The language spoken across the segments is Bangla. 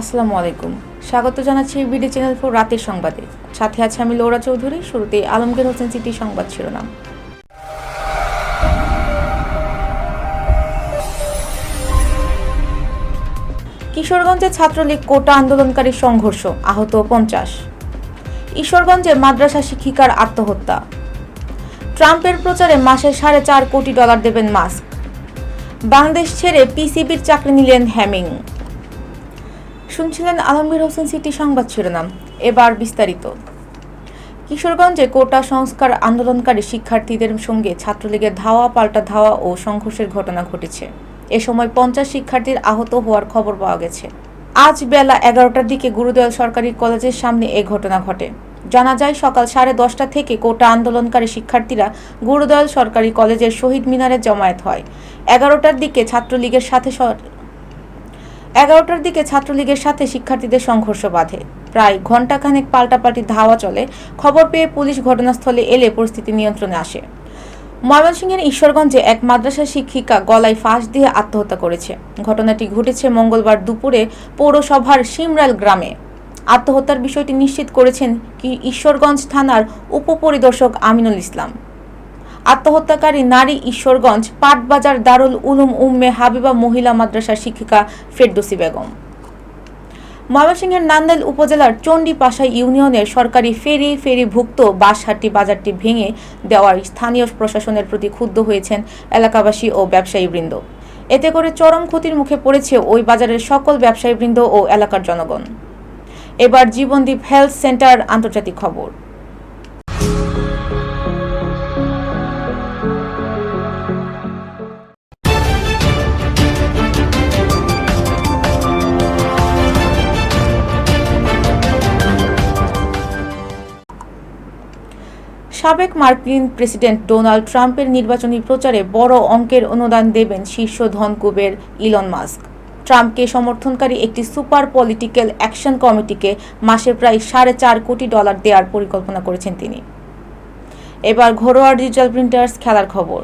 আসসালামু আলাইকুম। স্বাগত জানাচ্ছি বিডি চ্যানেল ফোর রাতের সংবাদে। সাথে আছে আমি লৌরা চৌধুরী। শুরুতে আলমগীর হোসেন সিটি সংবাদ শিরোনাম। কিশোরগঞ্জে ছাত্রলীগ কোটা আন্দোলনকারী সংঘর্ষ, আহত পঞ্চাশ। ঈশ্বরগঞ্জে মাদ্রাসা শিক্ষিকার আত্মহত্যা। ট্রাম্পের প্রচারে মাসে সাড়ে চার কোটি ডলার দেবেন মাস্ক। বাংলাদেশ ছেড়ে পিসিবির চাকরি নিলেন হ্যামিং। শুনছিলেন আলমগীর হোসেন সিটি সংবাদ শিরোনাম। এবার বিস্তারিত। কিশোরগঞ্জে কোটা সংস্কার আন্দোলনকারী শিক্ষার্থীদের সঙ্গে ছাত্রলীগের ধাওয়া, পাল্টা ধাওয়া ও সংঘর্ষের ঘটনা ঘটেছে। এ সময় পঞ্চাশ শিক্ষার্থীর আহত হওয়ার খবর পাওয়া গেছে। আজ বেলা এগারোটার দিকে গুরুদয়াল সরকারি কলেজের সামনে এ ঘটনা ঘটে। জানা যায়, সকাল সাড়ে দশটা থেকে কোটা আন্দোলনকারী শিক্ষার্থীরা গুরুদয়াল সরকারি কলেজের শহীদ মিনারে জমায়েত হয়। এগারোটার দিকে ছাত্রলীগের সাথে এগারোটার দিকে ছাত্রলীগের সাথে শিক্ষার্থীদের সংঘর্ষ বাধে। প্রায় ঘণ্টাখানেক পাল্টাপাল্টি ধাওয়া চলে। খবর পেয়ে পুলিশ ঘটনাস্থলে এলে পরিস্থিতি নিয়ন্ত্রণে আসে। ময়মনসিংহের ঈশ্বরগঞ্জে এক মাদ্রাসা শিক্ষিকা গলায় ফাঁস দিয়ে আত্মহত্যা করেছে। ঘটনাটি ঘটেছে মঙ্গলবার দুপুরে পৌরসভার সিমরাল গ্রামে। আত্মহত্যার বিষয়টি নিশ্চিত করেছেন কি ঈশ্বরগঞ্জ থানার উপপরিদর্শক আমিনুল ইসলাম। আত্মহত্যাকারী নারী ঈশ্বরগঞ্জ, পাটবাজার, দারুল উলুম উম্মে হাবিবা মহিলা মাদ্রাসার শিক্ষিকা ফেরদৌসি বেগম। ময়মনসিংহের নান্দেল উপজেলার চণ্ডীপাশা ইউনিয়নের সরকারি ফেরি ফেরিভুক্ত বাঁশহাটি বাজারটি ভেঙে দেওয়ায় স্থানীয় প্রশাসনের প্রতি ক্ষুব্ধ হয়েছেন এলাকাবাসী ও ব্যবসায়ীবৃন্দ। এতে করে চরম ক্ষতির মুখে পড়েছে ওই বাজারের সকল ব্যবসায়ীবৃন্দ ও এলাকার জনগণ। এবার জীবনদীপ হেলথ সেন্টার আন্তর্জাতিক খবর। সাবেক মার্কিন প্রেসিডেন্ট ডোনাল্ড ট্রাম্পের নির্বাচনী প্রচারে বড় অঙ্কের অনুদান দেবেন শীর্ষ ধনকুবের ইলন মাস্ক। ট্রাম্পকে সমর্থনকারী একটি সুপার পলিটিক্যাল অ্যাকশন কমিটিকে মাসে প্রায় সাড়ে চার কোটি ডলার দেওয়ার পরিকল্পনা করেছেন তিনি। এবার ঘরোয়া ডিজিটাল প্রিন্টার্স খেলার খবর।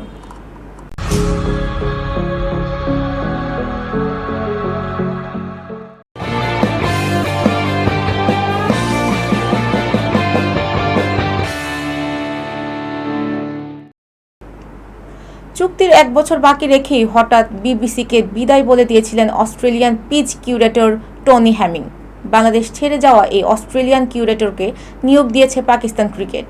চুক্তির এক বছর বাকি রেখেই হঠাৎ বিবিসিকে বিদায় বলে দিয়েছিলেন Australian pitch curator Tony Hemming. Bangladesh ছেড়ে যাওয়া এই অস্ট্রেলিয়ান কিউরেটরকে নিয়োগ দিয়েছে পাকিস্তান ক্রিকেট।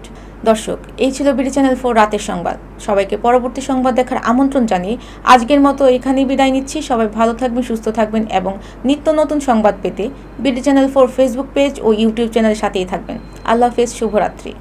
দর্শক, এই ছিল বিডি চ্যানেল ফোর রাতের সংবাদ। সবাইকে পরবর্তী সংবাদ দেখার আমন্ত্রণ জানিয়ে আজকের মতো এখানেই বিদায় নিচ্ছি। সবাই ভালো থাকবেন, সুস্থ থাকবেন এবং নিত্য নতুন সংবাদ পেতে BD channel four Facebook page ও ইউটিউব চ্যানেলের সাথেই থাকবেন। আল্লাহ হাফেজ, শুভরাত্রি।